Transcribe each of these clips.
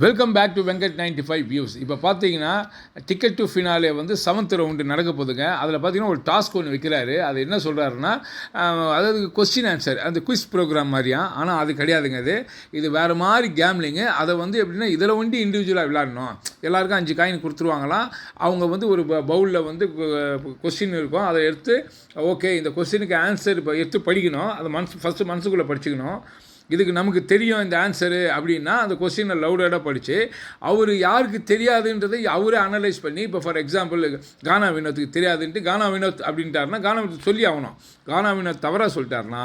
Welcome back to Venkat ninety five views இப்போ பார்த்தீங்கன்னா ticket to finale வந்து seventh round நடக்க போகுதுங்க. அதில் பார்த்தீங்கன்னா ஒரு டாஸ்க் ஒன்று வைக்கிறாரு. அது என்ன சொல்கிறாருன்னா அதாவது கொஸ்டின் ஆன்சர் அந்த குவிஸ் ப்ரோக்ராம் மாதிரியா? ஆனால் அது கிடையாதுங்க அது. இது வேறு மாதிரி கேம்லிங்கு அதை வந்து எப்படின்னா இதில் வந்து இண்டிவிஜுவலாக விளாடணும் எல்லாருக்கும் அஞ்சு காயின் கொடுத்துருவாங்களாம் அவங்க வந்து ஒரு பவுலில் வந்து கொஸ்டின் இருக்கும். அதை எடுத்து ஓகே இந்த கொஸ்டினுக்கு ஆன்சர் இப்போ எடுத்து படிக்கணும். அதை மனசு ஃபஸ்ட்டு மனசுக்குள்ளே படிச்சுக்கணும். இதுக்கு நமக்கு தெரியும் இந்த ஆன்சரு அப்படின்னா அந்த கொஸ்டினை லவுடடாக படித்து அவர் யாருக்கு தெரியாதுன்றதை அவரே அனலைஸ் பண்ணி இப்போ ஃபார் எக்ஸாம்பிள் கானா வினோத்துக்கு தெரியாதுன்ட்டு கானா வினோத் அப்படின்ட்டாருன்னா கானா வினோத் சொல்லி ஆகணும். கானா வினோத் தவறாக சொல்லிட்டாருன்னா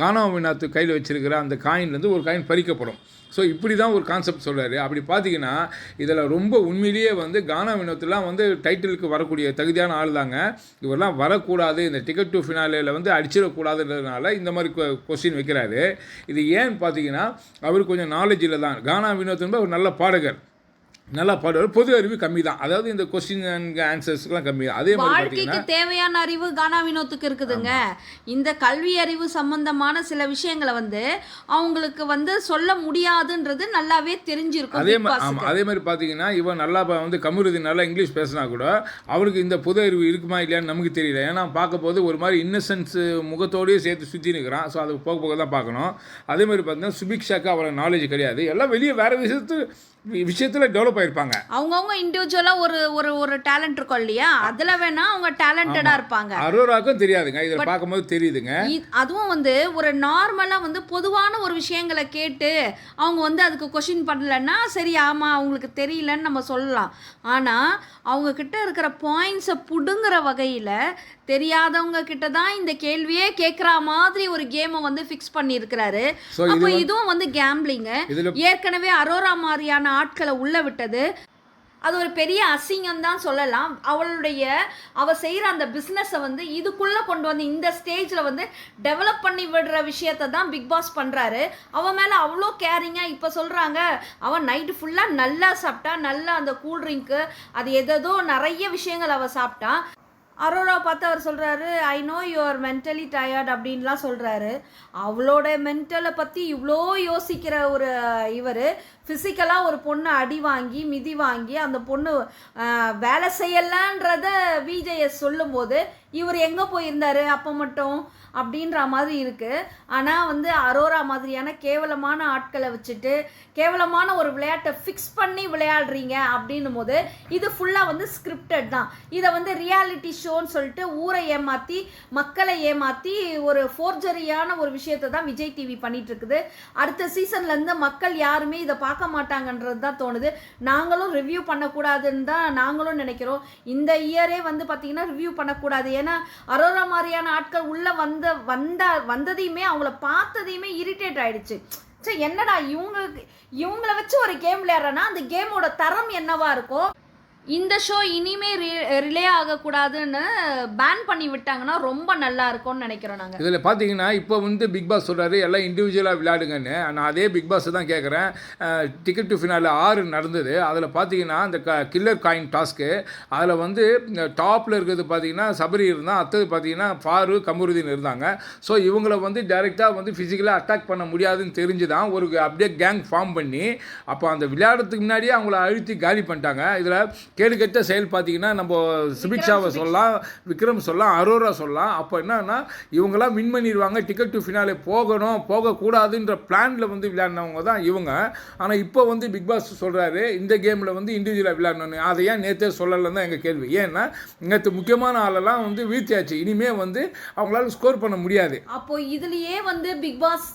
கானா வினோத் கையில் வச்சிருக்கிற அந்த காயின்லேருந்து ஒரு காயின் பறிக்கப்படும். ஸோ இப்படி தான் ஒரு கான்செப்ட் சொல்கிறாரு அப்படி பார்த்தீங்கன்னா இதில் ரொம்ப உண்மையிலேயே வந்து கானா வினோத்துலாம் வந்து டைட்டிலுக்கு வரக்கூடிய தகுதியான ஆள் தாங்க இவரெல்லாம் வரக்கூடாது. இந்த டிக்கெட் டு ஃபினாலேயில் வந்து அடிச்சிடக்கூடாதுன்றதுனால இந்த மாதிரி கொஸ்டின் வைக்கிறாரு. இது ஏன்னு பார்த்தீங்கன்னா அவர் கொஞ்சம் நாலேஜில் தான். கானா வினோத் என்பது ஒரு நல்ல பாடகர். நல்லா பாடுவார் பொது அறிவு கம்மி தான் அதாவது இந்த கொஸ்டின் அண்ட் ஆன்சர்ஸ்லாம் கம்மி தான் அதே மாதிரி வாழ்க்கைக்கு தேவையான அறிவு கானா வினோத்துக்கு இருக்குதுங்க. இந்த கல்வி அறிவு சம்பந்தமான சில விஷயங்களை வந்து அவங்களுக்கு வந்து சொல்ல முடியாதுன்றது நல்லாவே தெரிஞ்சிருக்கும் அதே மாதிரி. ஆமாம் அதே மாதிரி பார்த்தீங்கன்னா இவன் நல்லா வந்து கமுருதி நல்லா இங்கிலீஷ் பேசினா கூட அவருக்கு இந்த புது அறிவு இருக்குமா இல்லையான்னு நமக்கு தெரியல. ஏன்னா பார்க்க போது ஒரு மாதிரி இன்னசென்ஸ் முகத்தோடயே சேர்த்து சுற்றி நிற்கிறான் ஸோ அது போக போக தான் பார்க்கணும். அதே மாதிரி பார்த்தீங்கன்னா சுபிக்ஷாக்கு அவளை நாலேஜ் கிடையாது. எல்லாம் வெளியே வேறு விஷயத்து விஷயத்தில் டெவலப் ஆயிருப்பாங்க அவங்கவுங்க இண்டிவிஜுவலா ஒரு ஒரு ஒரு டேலண்ட் இருக்கும் இல்லையா? அதுல வேணா அவங்க டேலண்டடா இருப்பாங்க. அரோராக்கும் தெரியாதுங்க. இதில் பார்க்கும்போது தெரியுதுங்க. அதுவும் வந்து ஒரு நார்மலாக வந்து பொதுவான ஒரு விஷயங்களை கேட்டு அவங்க வந்து அதுக்கு கொஷின் பண்ணலன்னா சரி ஆமாம் அவங்களுக்கு தெரியலன்னு நம்ம சொல்லலாம். ஆனால் அவங்க கிட்ட இருக்கிற பாயிண்ட்ஸை புடுங்குற வகையில் தெரியாதவங்க கிட்ட தான் இந்த கேள்வியே கேட்குற மாதிரி ஒரு கேமை வந்து ஃபிக்ஸ் பண்ணியிருக்கிறாரு. அப்போ இதுவும் வந்து கேம்பிளிங்கு ஏற்கனவே அரோரா மாதிரியான ஆட்களை உள்ள விட்டது. அது ஒரு பெரிய அசிங்கம் தான் சொல்லலாம். அவளுடைய அவ செய்கிற அந்த பிஸ்னஸை வந்து இதுக்குள்ளே கொண்டு வந்து இந்த ஸ்டேஜில் வந்து டெவலப் பண்ணி விடுற விஷயத்த தான் பிக் பாஸ் பண்ணுறாரு அவன் மேலே அவ்வளோ கேரிங்காக இப்போ சொல்கிறாங்க அவன் நைட்டு ஃபுல்லாக நல்லா சாப்பிட்டா நல்லா அந்த கூல் ட்ரிங்க்கு அது எதோ நிறைய விஷயங்கள் அவள் சாப்பிட்டா. அரோரா பார்த்து அவர் சொல்கிறாரு I know your mentally tired அப்படின்லாம் சொல்கிறாரு அவளோட மென்டலை பற்றி இவ்வளோ யோசிக்கிற ஒரு இவர் ஃபிசிக்கலாக ஒரு பொண்ணு அடி வாங்கி மிதி வாங்கி அந்த பொண்ணு வேலை செய்யலான்றத விஜேஎஸ் சொல்லும்போது இவர் எங்கே போயிருந்தாரு? அப்போ மட்டும்? அப்படின்ற மாதிரி இருக்குது ஆனால் வந்து அரோரா மாதிரியான கேவலமான ஆட்களை வச்சுட்டு கேவலமான ஒரு விளையாட்டை ஃபிக்ஸ் பண்ணி விளையாடுறீங்க அப்படின்னும் போது இது ஃபுல்லாக வந்து ஸ்கிரிப்டட் தான். இதை வந்து ரியாலிட்டி ஷோன்னு சொல்லிட்டு ஊரை ஏமாற்றி மக்களை ஏமாற்றி ஒரு ஃபோர்ஜரியான ஒரு விஷயத்தை தான் விஜய் டிவி பண்ணிகிட்ருக்குது அடுத்த சீசன்லேருந்து மக்கள் யாருமே இதை பார்க்க பார்க்க மாட்டாங்கன்றது தான் தோணுது. நாங்களும் ரிவ்யூ பண்ணக்கூடாதுன்னு தான் நாங்களும் நினைக்கிறோம். இந்த இயரே வந்து பார்த்தீங்கன்னா ரிவ்யூ பண்ணக்கூடாது. ஏன்னா அரோரா மாதிரியான ஆட்கள் உள்ளே வந்த வந்த வந்ததையுமே அவங்கள பார்த்ததையுமே இரிட்டேட் ஆயிடுச்சு. சரி என்னடா இவங்களுக்கு இவங்கள வச்சு ஒரு கேம் விளையாடுறேன்னா அந்த கேமோட தரம் என்னவா இருக்கும்? இந்த ஷோ இனிமே ரிலே ஆகக்கூடாதுன்னு பேன் பண்ணி விட்டாங்கன்னா ரொம்ப நல்லா இருக்கும்னு நினைக்கிறோம் நாங்கள் இதில் பார்த்தீங்கன்னா இப்போ வந்து பிக் பாஸ் சொல்கிறாரு எல்லாம் இண்டிவிஜுவலாக விளையாடுங்கன்னு. நான் அதே பிக் பாஸ் தான் கேட்குறேன். டிக்கெட் டு ஃபினால ஆறு நடந்தது. அதில் பார்த்தீங்கன்னா அந்த க கில்லர் காயின் டாஸ்க்கு அதில் வந்து டாப்பில் இருக்கிறது பார்த்தீங்கன்னா சபரி இருந்தால் அடுத்தது பார்த்தீங்கன்னா ஃபாரு கமருதீன் இருந்தாங்க. ஸோ இவங்கள வந்து டைரெக்டாக வந்து ஃபிசிக்கலாக அட்டாக் பண்ண முடியாதுன்னு தெரிஞ்சு தான் ஒரு அப்படியே கேங் ஃபார்ம் பண்ணி அப்போ அந்த விளையாடுறதுக்கு முன்னாடியே அவங்கள அழுத்தி காலி பண்ணிட்டாங்க. இதில் கேடுகெட்ட செயல் பார்த்தீங்கன்னா நம்ம சுபிக்ஷாவை சொல்லலாம் விக்ரம் சொல்லலாம் அரோரா சொல்லலாம். அப்போ என்னன்னா இவங்கெல்லாம் வின் பண்ணிடுவாங்க டிக்கெட் டு ஃபினாலே போகணும் போகக்கூடாதுன்ற பிளானில் வந்து விளையாடினவங்க தான் இவங்க. ஆனால் இப்போ வந்து பிக் பாஸ் சொல்கிறாரு இந்த கேமில் வந்து இண்டிவிஜுவலாக விளையாடணும் அதை ஏன் நேற்றே சொல்லலைன்னு தான் எங்கள் கேள்வி. ஏன்னா நேற்று முக்கியமான ஆளெல்லாம் வந்து வீழ்த்தியாச்சு. இனிமே வந்து அவங்களால ஸ்கோர் பண்ண முடியாது. அப்போ இதுலயே வந்து பிக் பாஸ்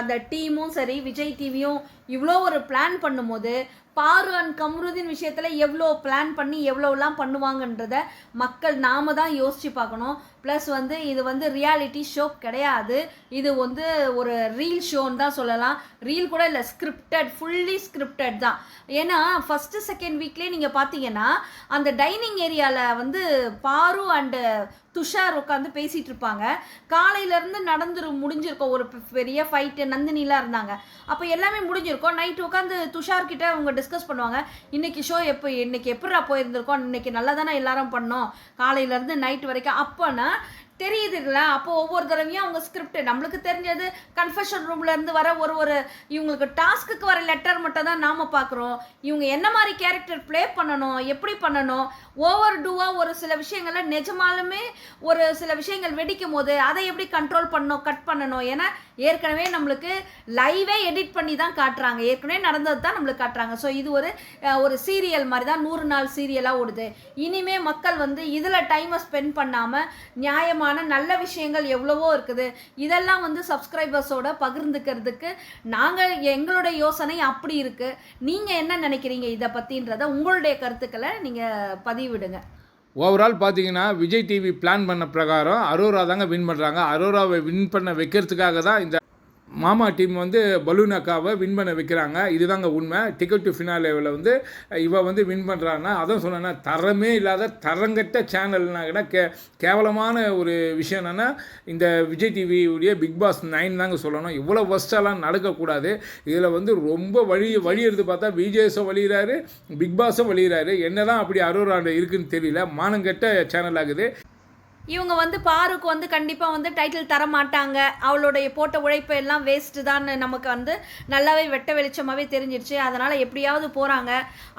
அந்த டீமும் சரி விஜய் டிவியும் இவ்வளோ ஒரு பிளான் பண்ணும்போது பாரு அண்ட் கம்ருதீன் விஷயத்தில் எவ்வளோ பிளான் பண்ணி எவ்வளோலாம் பண்ணுவாங்கன்றத மக்கள் நாம தான் யோசிச்சு பார்க்கணும். ப்ளஸ் வந்து இது வந்து ரியாலிட்டி ஷோ கிடையாது. இது வந்து ஒரு ரீல் ஷோன்னு தான் சொல்லலாம். ரீல் கூட இல்லை ஸ்கிரிப்டட் ஃபுல்லி ஸ்கிரிப்டட் தான். ஏன்னா ஃபஸ்ட்டு செகண்ட் வீக்லேயே நீங்கள் பார்த்தீங்கன்னா அந்த டைனிங் ஏரியாவில் வந்து பாரு அண்டு துஷார் உட்காந்து பேசிட்டு இருப்பாங்க. காலையிலேருந்து நடந்துரு முடிஞ்சிருக்கும். ஒரு பெரிய ஃபைட்டு நந்தினிலாம் இருந்தாங்க. அப்போ எல்லாமே முடிஞ்சிருக்கோம். நைட் உட்காந்து துஷார் கிட்ட அவங்க டிஸ்கஸ் பண்ணுவாங்க. இன்னைக்கு ஷோ எப்போ இன்னைக்கு எப்படிடா போயிருந்திருக்கோம்? இன்னைக்கு நல்லா தானே எல்லாரும் பண்ணோம். காலையிலேருந்து நைட் வரைக்கும். அப்போனா தெரியுதுங்களா? அப்போ ஒவ்வொரு தடவையும் அவங்க ஸ்கிரிப்ட் நம்மளுக்கு தெரிஞ்சது கன்ஃபெஷன் ரூம்ல இருந்து வர ஒரு ஒரு இவங்களுக்கு டாஸ்க்குக்கு வர லெட்டர் மட்டும் தான் நாம பார்க்குறோம். இவங்க என்ன மாதிரி கேரக்டர் ப்ளே பண்ணணும் எப்படி பண்ணணும்? ஓவர் டூவா ஒரு சில விஷயங்கள்ல நிஜமாலுமே ஒரு சில விஷயங்கள் வெடிக்கும் போது அதை எப்படி கண்ட்ரோல் பண்ணணும் கட் பண்ணணும்? ஏன்னா ஏற்கனவே நம்மளுக்கு லைவே எடிட் பண்ணி தான் காட்டுறாங்க. ஏற்கனவே நடந்தது தான் நம்மளுக்கு காட்டுறாங்க. ஸோ இது ஒரு ஒரு சீரியல் மாதிரி தான் நூறு நாள் சீரியலாக ஓடுது. இனிமே மக்கள் வந்து இதில் டைமை ஸ்பெண்ட் பண்ணாமல் நியாயமான நல்ல விஷயங்கள் எவ்வளவோ இருக்குது. இதெல்லாம் வந்து சப்ஸ்கிரைபர்ஸோட பகிர்ந்துக்கிறதுக்கு நாங்கள் எங்களுடைய யோசனை அப்படி இருக்குது நீங்கள் என்ன நினைக்கிறீங்க இதை பற்றின்றத உங்களுடைய கருத்துக்களை நீங்கள் பதிவிடுங்க. ஓவரால் பார்த்தீங்கன்னா விஜய் டிவி பிளான் பண்ண பிரகாரம் அரோரா தாங்க வின் பண்ணுறாங்க அரோராவை வின் பண்ண வைக்கிறதுக்காக தான் இந்த மாமா டீம் வந்து பலூன் அக்காவை வின் பண்ண வைக்கிறாங்க. இதுதாங்க உண்மை. டிக்கெட் டு ஃபினாலேவில் வந்து இவ வந்து வின் பண்ணுறான்னா அதான் சொன்னேன்னா தரமே இல்லாத தரங்கட்ட சேனல்னா கூட கே கேவலமான ஒரு விஷயம் என்னென்னா இந்த விஜய் டிவியுடைய பிக் பாஸ் நைன் தாங்க சொல்லணும். இவ்வளோ ஃபஸ்ட்டெல்லாம் நடக்கக்கூடாது. இதில் வந்து ரொம்ப வழி வழி எடுத்து பார்த்தா விஜேஸும் வழிகிறாரு பிக் பாஸும் வழிகிறாரு என்னதான் அப்படி அரோராண்ட இருக்குன்னு தெரியல. மானங்கெட்ட சேனல் ஆகுது. இவங்க வந்து பாருக்கு வந்து கண்டிப்பாக வந்து டைட்டில் தர மாட்டாங்க அவளுடைய போட்ட உழைப்பு எல்லாம் வேஸ்ட்டு தான் நமக்கு வந்து நல்லாவே வெட்ட வெளிச்சமாகவே தெரிஞ்சிருச்சு. அதனால் எப்படியாவது போகிறாங்க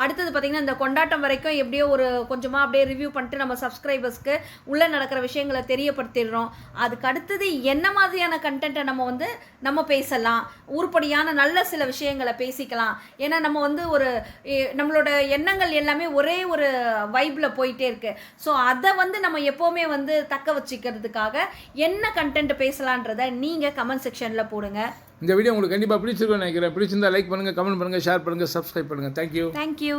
அடுத்தது பார்த்திங்கன்னா இந்த கொண்டாட்டம் வரைக்கும் எப்படியோ ஒரு கொஞ்சமாக அப்படியே ரிவ்யூ பண்ணிட்டு நம்ம சப்ஸ்கிரைபர்ஸ்க்கு உள்ளே நடக்கிற விஷயங்களை தெரியப்படுத்திடுறோம். அதுக்கு அடுத்தது என்ன மாதிரியான கண்டென்ட்டை நம்ம வந்து நம்ம பேசலாம். உருப்படியான நல்ல சில விஷயங்களை பேசிக்கலாம். ஏன்னா நம்ம வந்து ஒரு நம்மளோட எண்ணங்கள் எல்லாமே ஒரே ஒரு வைப்பில் போயிட்டே இருக்குது ஸோ அதை வந்து நம்ம எப்போவுமே வந்து தக்க வச்சுக்கிறதுக்காக என்ன கண்டென்ட் பேசலான்றத நீங்கள் கமெண்ட் செக்ஷனில் போடுங்க. இந்த வீடியோ உங்களுக்கு கண்டிப்பாக பிடிச்சிருக்கும்னு நினைக்கிறேன். பிடிச்சிருந்தா லைக் பண்ணுங்கள் கமெண்ட் பண்ணுங்கள் ஷேர் பண்ணுங்கள் சப்ஸ்கிரைப் பண்ணுங்கள் தேங்க்யூ தேங்க்யூ